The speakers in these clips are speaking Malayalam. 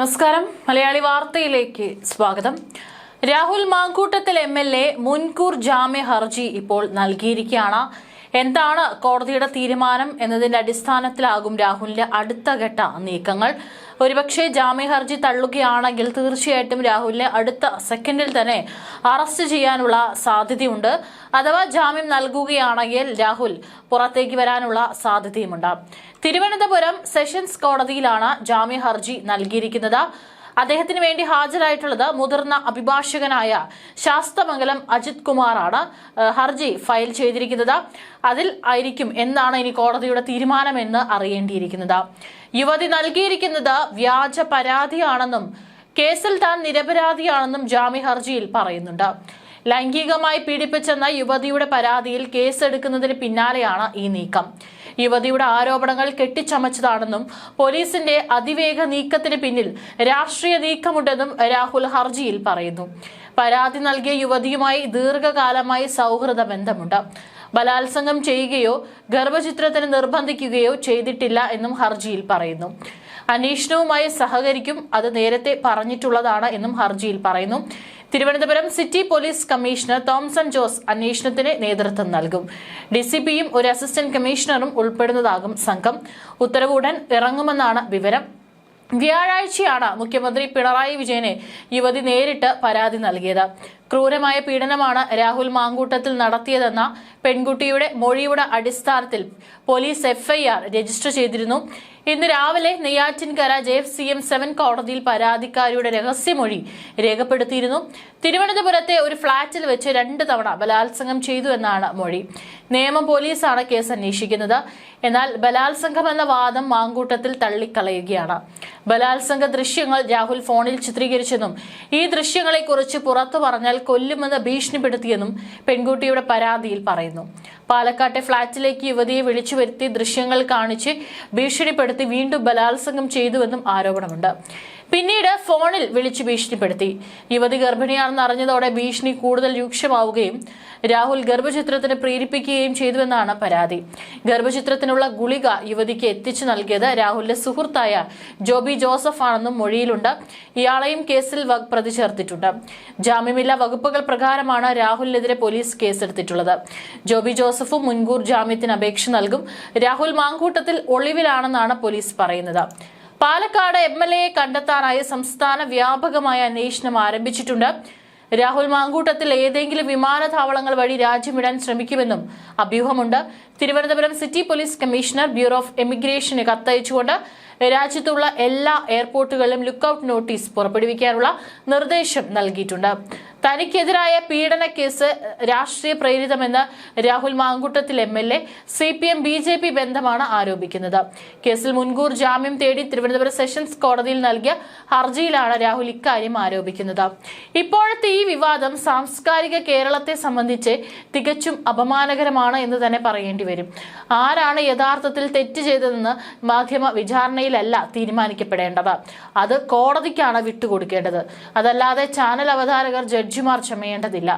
നമസ്കാരം. മലയാളി വാർത്തയിലേക്ക് സ്വാഗതം. Rahul Mamkootathil M L A മുൻകൂർ ജാമ്യ ഹർജി ഇപ്പോൾ നൽകിയിരിക്കുകയാണ്. എന്താണ് കോടതിയുടെ തീരുമാനം എന്നതിന്റെ അടിസ്ഥാനത്തിലാകും രാഹുലിന്റെ അടുത്ത ഘട്ട നീക്കങ്ങൾ. ഒരുപക്ഷെ ജാമ്യ ഹർജി തള്ളുകയാണെങ്കിൽ തീർച്ചയായിട്ടും രാഹുലിനെ അടുത്ത സെക്കൻഡിൽ തന്നെ അറസ്റ്റ് ചെയ്യാനുള്ള സാധ്യതയുണ്ട്. അഥവാ ജാമ്യം നൽകുകയാണെങ്കിൽ രാഹുൽ പുറത്തേക്ക് വരാനുള്ള സാധ്യതയുമുണ്ട്. തിരുവനന്തപുരം സെഷൻസ് കോടതിയിലാണ് ജാമ്യ ഹർജി നൽകിയിരിക്കുന്നത്. അദ്ദേഹത്തിന് വേണ്ടി ഹാജരായിട്ടുള്ളത് മുതിർന്ന അഭിഭാഷകനായ ശാസ്തമംഗലം അജിത് കുമാറാണ്. ഹർജി ഫയൽ ചെയ്തിരിക്കുന്നത് അതിൽ ആയിരിക്കും എന്നാണ് ഇനി കോടതിയുടെ തീരുമാനമെന്ന് അറിയേണ്ടിയിരിക്കുന്നത്. യുവതി നൽകിയിരിക്കുന്നത് വ്യാജ പരാതിയാണെന്നും കേസിൽ താൻ നിരപരാധിയാണെന്നും ജാമ്യ ഹർജിയിൽ പറയുന്നുണ്ട്. ലൈംഗികമായി പീഡിപ്പിച്ചെന്ന യുവതിയുടെ പരാതിയിൽ കേസെടുക്കുന്നതിന് പിന്നാലെയാണ് ഈ നീക്കം. യുവതിയുടെ ആരോപണങ്ങൾ കെട്ടിച്ചമച്ചതാണെന്നും പോലീസിന്റെ അതിവേഗ നീക്കത്തിന് പിന്നിൽ രാഷ്ട്രീയ നീക്കമുണ്ടെന്നും രാഹുൽ ഹർജിയിൽ പറയുന്നു. പരാതി നൽകിയ യുവതിയുമായി ദീർഘകാലമായി സൗഹൃദ ബന്ധമുണ്ട്. ബലാത്സംഗം ചെയ്യുകയോ ഗർഭചിത്രത്തിന് നിർബന്ധിക്കുകയോ ചെയ്തിട്ടില്ല എന്നും ഹർജിയിൽ പറയുന്നു. അന്വേഷണവുമായി സഹകരിക്കും അത് നേരത്തെ പറഞ്ഞിട്ടുള്ളതാണ് എന്നും ഹർജിയിൽ പറയുന്നു. Thiruvananthapuram city police commissioner Thomson Jose അന്വേഷണത്തിന് നേതൃത്വം നൽകും. ഡിസിപിയും ഒരു അസിസ്റ്റന്റ് കമ്മീഷണറും ഉൾപ്പെടുന്നതാകും സംഘം. ഉത്തരവ് ഉടൻ ഇറങ്ങുമെന്നാണ് വിവരം. വ്യാഴാഴ്ചയാണ് മുഖ്യമന്ത്രി പിണറായി വിജയനെ യുവതി നേരിട്ട് പരാതി നൽകിയത്. ക്രൂരമായ പീഡനമാണ് രാഹുൽ മാങ്കൂട്ടത്തിൽ നടത്തിയതെന്ന പെൺകുട്ടിയുടെ മൊഴിയുടെ അടിസ്ഥാനത്തിൽ പോലീസ് എഫ്ഐആർ രജിസ്റ്റർ ചെയ്തിരുന്നു. ഇന്ന് രാവിലെ Neyyattinkara J F C M seven കോടതിയിൽ പരാതിക്കാരിയുടെ രഹസ്യമൊഴി രേഖപ്പെടുത്തിയിരുന്നു. തിരുവനന്തപുരത്തെ ഒരു ഫ്ളാറ്റിൽ വെച്ച് രണ്ട് തവണ ബലാത്സംഗം ചെയ്തു എന്നാണ് മൊഴി. നിയമം പോലീസാണ് കേസ് അന്വേഷിക്കുന്നത്. എന്നാൽ ബലാത്സംഗം എന്ന വാദം മാങ്കൂട്ടത്തിൽ തള്ളിക്കളയുകയാണ്. ബലാത്സംഗ ദൃശ്യങ്ങൾ രാഹുൽ ഫോണിൽ ചിത്രീകരിച്ചെന്നും ഈ ദൃശ്യങ്ങളെക്കുറിച്ച് പുറത്തു പറഞ്ഞാൽ കൊല്ലുമെന്ന് ഭീഷണിപ്പെടുത്തിയെന്നും പെൺകുട്ടിയുടെ പരാതിയിൽ പറയുന്നു. പാലക്കാട്ടെ ഫ്ളാറ്റിലേക്ക് യുവതിയെ വിളിച്ചു വരുത്തി ദൃശ്യങ്ങൾ കാണിച്ച് ഭീഷണിപ്പെടുത്തി വീണ്ടും ബലാത്സംഗം ചെയ്തുവെന്നും ആരോപണമുണ്ട്. പിന്നീട് ഫോണിൽ വിളിച്ചു ഭീഷണിപ്പെടുത്തി. യുവതി ഗർഭിണിയാണെന്ന് അറിഞ്ഞതോടെ ഭീഷണി കൂടുതൽ രൂക്ഷമാവുകയും രാഹുൽ ഗർഭചിത്രത്തിന് പ്രേരിപ്പിക്കുകയും ചെയ്തുവെന്നാണ് പരാതി. ഗർഭചിത്രത്തിനുള്ള ഗുളിക യുവതിക്ക് എത്തിച്ചു നൽകിയത് രാഹുലിന്റെ സുഹൃത്തായ ജോബി ജോസഫ് ആണെന്നും മൊഴിയിലുണ്ട്. ഇയാളെയും കേസിൽ പ്രതി ചേർത്തിട്ടുണ്ട് ജാമ്യമില്ലാ വകുപ്പുകൾ പ്രകാരമാണ് രാഹുലിനെതിരെ പോലീസ് കേസെടുത്തിട്ടുള്ളത്. ജോബി ജോസഫും മുൻകൂർ ജാമ്യത്തിന് അപേക്ഷ നൽകും. രാഹുൽ മാങ്കൂട്ടത്തിൽ ഒളിവിലാണെന്നാണ് പോലീസ് പറയുന്നത്. പാലക്കാട് എം എൽ എയെ കണ്ടെത്താനായി സംസ്ഥാന വ്യാപകമായ അന്വേഷണം ആരംഭിച്ചിട്ടുണ്ട്. രാഹുൽ മാങ്കൂട്ടത്തിൽ ഏതെങ്കിലും വിമാനത്താവളങ്ങൾ വഴി രാജ്യം വിടാൻ ശ്രമിക്കുമെന്നും അഭ്യൂഹമുണ്ട്. Thiruvananthapuram city police commissioner bureau of emigration കത്തയച്ചുകൊണ്ട് രാജ്യത്തുള്ള എല്ലാ എയർപോർട്ടുകളിലും ലുക്കൌട്ട് നോട്ടീസ് പുറപ്പെടുവിക്കാനുള്ള നിർദ്ദേശം നൽകിയിട്ടുണ്ട്. തനിക്കെതിരായ പീഡന കേസ് രാഷ്ട്രീയ പ്രേരിതമെന്ന് Rahul Mamkootathil M L A C P M B J P ബന്ധമാണ് ആരോപിക്കുന്നത്. കേസിൽ മുൻകൂർ ജാമ്യം തേടി തിരുവനന്തപുരം സെഷൻസ് കോടതിയിൽ നൽകിയ ഹർജിയിലാണ് രാഹുൽ ഇക്കാര്യം ആരോപിക്കുന്നത്. ഇപ്പോഴത്തെ ഈ വിവാദം സാംസ്കാരിക കേരളത്തെ സംബന്ധിച്ച് തികച്ചും അപമാനകരമാണ് എന്ന് തന്നെ പറയേണ്ടി വരും. ആരാണ് യഥാർത്ഥത്തിൽ തെറ്റ് ചെയ്തതെന്ന് മാധ്യമ വിചാരണയിലല്ല തീരുമാനിക്കപ്പെടേണ്ടത്. അത് കോടതിക്കാണ് വിട്ടുകൊടുക്കേണ്ടത്. അതല്ലാതെ ചാനൽ അവതാരകർ ജഡ്ജിമാർ ചമയേണ്ടതില്ല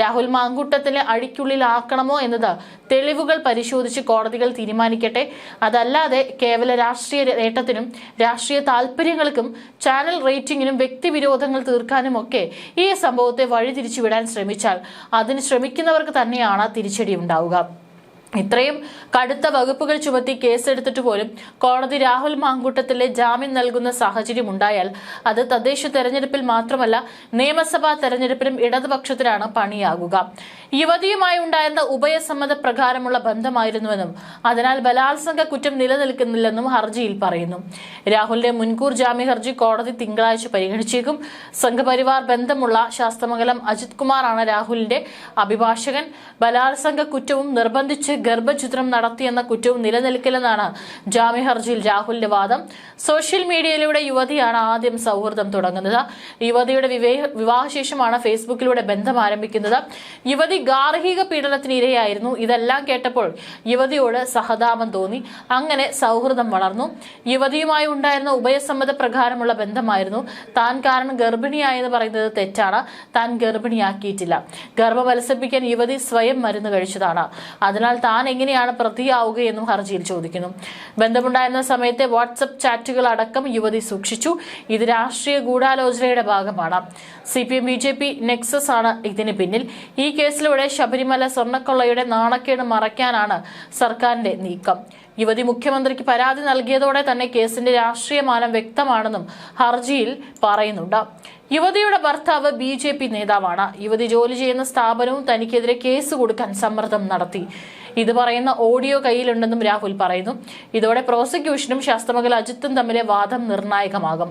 രാഹുൽ മാങ്കൂട്ടത്തിലെ അഴിക്കുള്ളിലാക്കണമോ എന്നത് തെളിവുകൾ പരിശോധിച്ച് കോടതികൾ തീരുമാനിക്കട്ടെ. അതല്ലാതെ കേവല രാഷ്ട്രീയ നേട്ടത്തിനും രാഷ്ട്രീയ താല്പര്യങ്ങൾക്കും ചാനൽ റേറ്റിംഗിനും വ്യക്തിവിരോധങ്ങൾ തീർക്കാനും ഒക്കെ ഈ സംഭവത്തെ വഴിതിരിച്ചുവിടാൻ ശ്രമിച്ചാൽ അതിന് ശ്രമിക്കുന്നവർക്ക് തന്നെയാണ് തിരിച്ചടി ഉണ്ടാവുക ഇത്രയും കടുത്ത വകുപ്പുകൾ ചുമത്തി കേസെടുത്തിട്ട് പോലും കോടതി രാഹുൽ മാങ്കൂട്ടത്തിലെ ജാമ്യം നൽകുന്ന സാഹചര്യം ഉണ്ടായാൽ അത് തദ്ദേശ തെരഞ്ഞെടുപ്പിൽ മാത്രമല്ല നിയമസഭാ തെരഞ്ഞെടുപ്പിലും ഇടതുപക്ഷത്തിനാണ് പണിയാകുക. യുവതിയുമായി ഉണ്ടായിരുന്ന ഉഭയസമ്മത പ്രകാരമുള്ള ബന്ധമായിരുന്നുവെന്നും അതിനാൽ ബലാത്സംഗ കുറ്റം നിലനിൽക്കുന്നില്ലെന്നും ഹർജിയിൽ പറയുന്നു. രാഹുലിന്റെ മുൻകൂർ ജാമ്യ ഹർജി കോടതി തിങ്കളാഴ്ച പരിഗണിച്ചേക്കും. സംഘപരിവാർ ബന്ധമുള്ള ശാസ്തമംഗലം അജിത് കുമാറാണ് രാഹുലിന്റെ അഭിഭാഷകൻ. ബലാത്സംഗ കുറ്റവും നിർബന്ധിച്ച് ഗർഭചിത്രം നടത്തിയെന്ന കുറ്റവും നിലനിൽക്കില്ലെന്നാണ് ജാമ്യ ഹർജിയിൽ രാഹുലിന്റെ വാദം. സോഷ്യൽ മീഡിയയിലൂടെ യുവതിയാണ് ആദ്യം സൗഹൃദം തുടങ്ങുന്നത്. യുവതിയുടെ വിവേഹ വിവാഹശേഷമാണ് ഫേസ്ബുക്കിലൂടെ ബന്ധം ആരംഭിക്കുന്നത്. യുവതി ഗാർഹിക പീഡനത്തിന് ഇരയായിരുന്നു. ഇതെല്ലാം കേട്ടപ്പോൾ യുവതിയോട് സഹതാപം തോന്നി. അങ്ങനെ സൗഹൃദം വളർന്നു. യുവതിയുമായി ഉണ്ടായിരുന്ന ഉഭയസമ്മത പ്രകാരമുള്ള ബന്ധമായിരുന്നു. താൻ കാരണം ഗർഭിണിയായെന്ന് പറയുന്നത് തെറ്റാണ്. താൻ ഗർഭിണിയാക്കിയിട്ടില്ല. ഗർഭമത്സരിപ്പിക്കാൻ യുവതി സ്വയം മരുന്ന് കഴിച്ചതാണ്. അതിനാൽ താൻ താൻ എങ്ങനെയാണ് പ്രതിയാവുകയെന്നും ഹർജിയിൽ ചോദിക്കുന്നു. ബന്ധമുണ്ടായിരുന്ന സമയത്തെ വാട്സപ്പ് ചാറ്റുകൾ അടക്കം യുവതി സൂക്ഷിച്ചു. ഇത് രാഷ്ട്രീയ ഗൂഢാലോചനയുടെ ഭാഗമാണ്. C P M B J P nexus ആണ് ഇതിന് പിന്നിൽ. ഈ കേസിലൂടെ ശബരിമല സ്വർണക്കൊള്ളയുടെ നാണക്കേട് മറയ്ക്കാനാണ് സർക്കാരിന്റെ നീക്കം. യുവതി മുഖ്യമന്ത്രിക്ക് പരാതി നൽകിയതോടെ തന്നെ കേസിന്റെ രാഷ്ട്രീയമാനം വ്യക്തമാണെന്നും ഹർജിയിൽ പറയുന്നുണ്ട്. യുവതിയുടെ ഭർത്താവ് ബി ജെ പി നേതാവാണ്. യുവതി ജോലി ചെയ്യുന്ന സ്ഥാപനവും തനിക്കെതിരെ കേസ് കൊടുക്കാൻ സമ്മർദ്ദം നടത്തി. ഇത് പറയുന്ന ഓഡിയോ കയ്യിലുണ്ടെന്നും രാഹുൽ പറയുന്നു. ഇതോടെ പ്രോസിക്യൂഷനും ശാസ്ത്രമകൽ അജിത്തും തമ്മിലെ വാദം നിർണായകമാകും.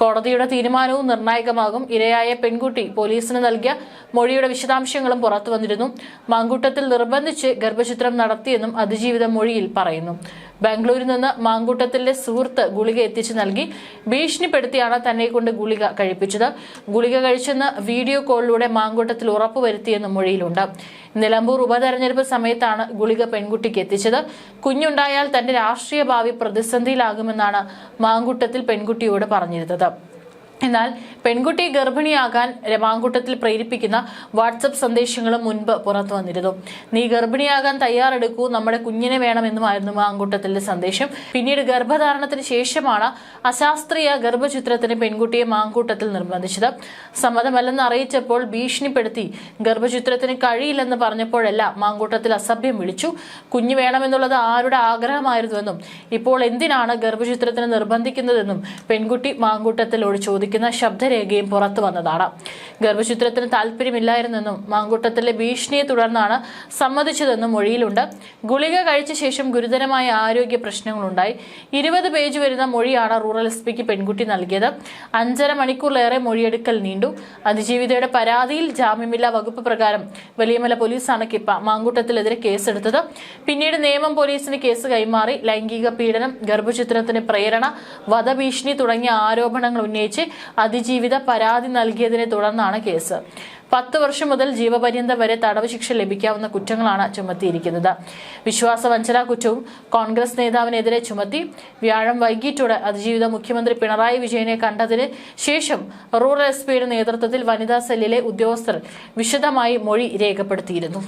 കോടതിയുടെ തീരുമാനവും നിർണായകമാകും. ഇരയായ പെൺകുട്ടി പോലീസിന് നൽകിയ മൊഴിയുടെ വിശദാംശങ്ങളും പുറത്തു വന്നിരുന്നു മാങ്കൂട്ടത്തിൽ നിർബന്ധിച്ച് ഗർഭചിത്രം നടത്തിയെന്നും അതിജീവിത മൊഴിയിൽ പറയുന്നു. ബാംഗ്ലൂരിൽ നിന്ന് മാങ്കൂട്ടത്തിലെ സുഹൃത്ത് ഗുളിക എത്തിച്ചു നൽകി. ഭീഷണിപ്പെടുത്തിയാണ് തന്നെ കൊണ്ട് ഗുളിക കഴിപ്പിച്ചത്. ഗുളിക കഴിച്ചെന്ന് വീഡിയോ കോളിലൂടെ മാങ്കൂട്ടത്തിൽ ഉറപ്പുവരുത്തിയെന്നും മൊഴിയിലുണ്ട്. നിലമ്പൂർ ഉപതെരഞ്ഞെടുപ്പ് സമയത്താണ് ഗുളിക പെൺകുട്ടിക്ക് എത്തിച്ചത്. കുഞ്ഞുണ്ടായാൽ തന്റെ രാഷ്ട്രീയ ഭാവി പ്രതിസന്ധിയിലാകുമെന്നാണ് മാങ്കൂട്ടത്തിൽ പെൺകുട്ടിയോട് പറഞ്ഞിരുന്നത്. എന്നാൽ പെൺകുട്ടി ഗർഭിണിയാകാൻ രമാങ്കൂട്ടത്തിൽ പ്രേരിപ്പിക്കുന്ന വാട്സപ്പ് സന്ദേശങ്ങളും മുൻപ് പുറത്തു വന്നിരുന്നു. നീ ഗർഭിണിയാകാൻ തയ്യാറെടുക്കൂ നമ്മുടെ കുഞ്ഞിനെ വേണമെന്നുമായിരുന്നു മാങ്കൂട്ടത്തിലെ സന്ദേശം. പിന്നീട് ഗർഭധാരണത്തിന് ശേഷമാണ് അശാസ്ത്രീയ ഗർഭചിത്രത്തിന് പെൺകുട്ടിയെ മാങ്കൂട്ടത്തിൽ നിർബന്ധിച്ചത്. സമ്മതമല്ലെന്ന് അറിയിച്ചപ്പോൾ ഭീഷണിപ്പെടുത്തി ഗർഭചിത്രത്തിന് കഴിയില്ലെന്ന് പറഞ്ഞപ്പോഴെല്ലാം മാങ്കൂട്ടത്തിൽ അസഭ്യം വിളിച്ചു. കുഞ്ഞ് വേണമെന്നുള്ളത് ആരുടെ ആഗ്രഹമായിരുന്നുവെന്നും ഇപ്പോൾ എന്തിനാണ് ഗർഭചിത്രത്തിന് നിർബന്ധിക്കുന്നതെന്നും പെൺകുട്ടി മാങ്കൂട്ടത്തിലോട് ചോദിക്കുന്ന ശബ്ദരേഖയും പുറത്തു വന്നതാണ് ഗർഭചിത്രത്തിന് താല്പര്യമില്ലായിരുന്നെന്നും മാങ്കൂട്ടത്തിലെ ഭീഷണിയെ തുടർന്നാണ് സമ്മതിച്ചതെന്നും മൊഴിയിലുണ്ട്. ഗുളിക കഴിച്ച ശേഷം ഗുരുതരമായ ആരോഗ്യ പ്രശ്നങ്ങളുണ്ടായി. ഇരുപത് പേജ് വരുന്ന മൊഴിയാണ് റൂറൽ എസ് പിക്ക് പെൺകുട്ടി നൽകിയത്. അഞ്ചര മണിക്കൂറിലേറെ മൊഴിയെടുക്കൽ നീണ്ടു. അതിജീവിതയുടെ പരാതിയിൽ ജാമ്യമില്ലാ വകുപ്പ് പ്രകാരം വലിയമല പോലീസാണ് കിപ്പ മാങ്കൂട്ടത്തിലെതിരെ കേസെടുത്തത്. പിന്നീട് നിയമം പോലീസിന് കേസ് കൈമാറി. ലൈംഗിക പീഡനം ഗർഭചിത്രത്തിന് പ്രേരണ വധഭീഷണി തുടങ്ങിയ ആരോപണങ്ങൾ ഉന്നയിച്ച് അതിജീവിത പരാതി നൽകിയതിനെ തുടർന്നാണ് കേസ്. പത്ത് വർഷം മുതൽ ജീവപര്യന്തം വരെ തടവ് ശിക്ഷ ലഭിക്കാവുന്ന കുറ്റങ്ങളാണ് ചുമത്തിയിരിക്കുന്നത്. വിശ്വാസവഞ്ചന കുറ്റവും കോൺഗ്രസ് നേതാവിനെതിരെ ചുമത്തി വ്യാഴം വൈകിട്ടോടെ അതിജീവിത മുഖ്യമന്ത്രി പിണറായി വിജയനെ കണ്ടതിന് ശേഷം റൂറൽ എസ് പിയുടെ നേതൃത്വത്തിൽ വനിതാ സെല്ലിലെ ഉദ്യോഗസ്ഥർ വിശദമായി മൊഴി രേഖപ്പെടുത്തിയിരുന്നു.